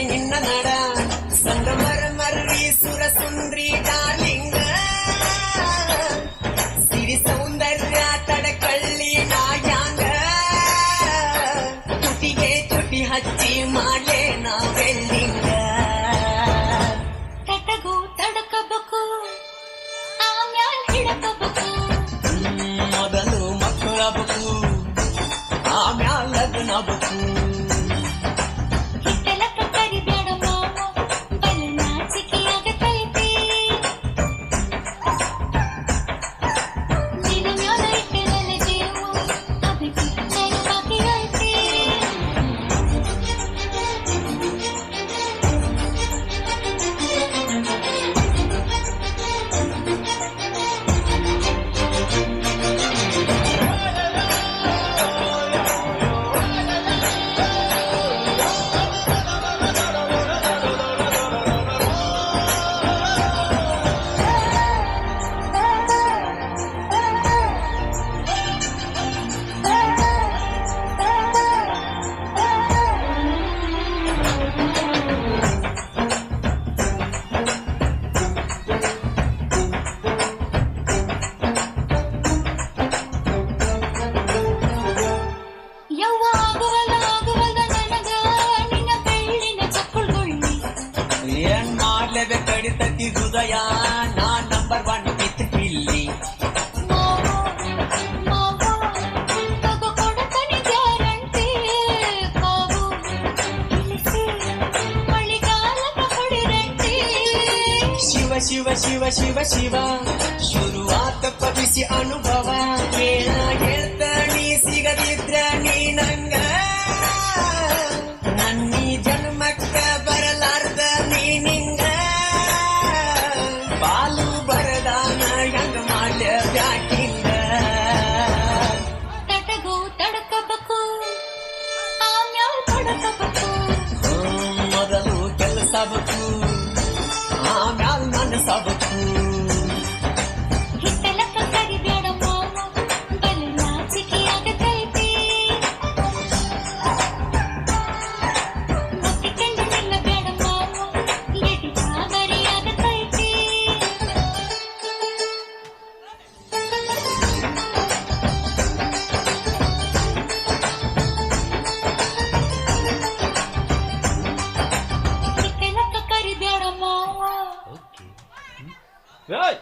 நின்ன நட. ಕಿತ್ತಿ ಹೃದಯ ನಾ ನಂಬರ್ ಒನ್ ಕಿತ್ ಪಿಲ್ಲಿ ಶಿವ ಶಿವ ಶಿವ ಶಿವ ಶಿವ, ಶುರುವಾತ ಪವಿಸಿ ಅನುಭವ. ಹೇಳ ಹೇಳ್ತಾನೆ, ಸಿಗದ Good.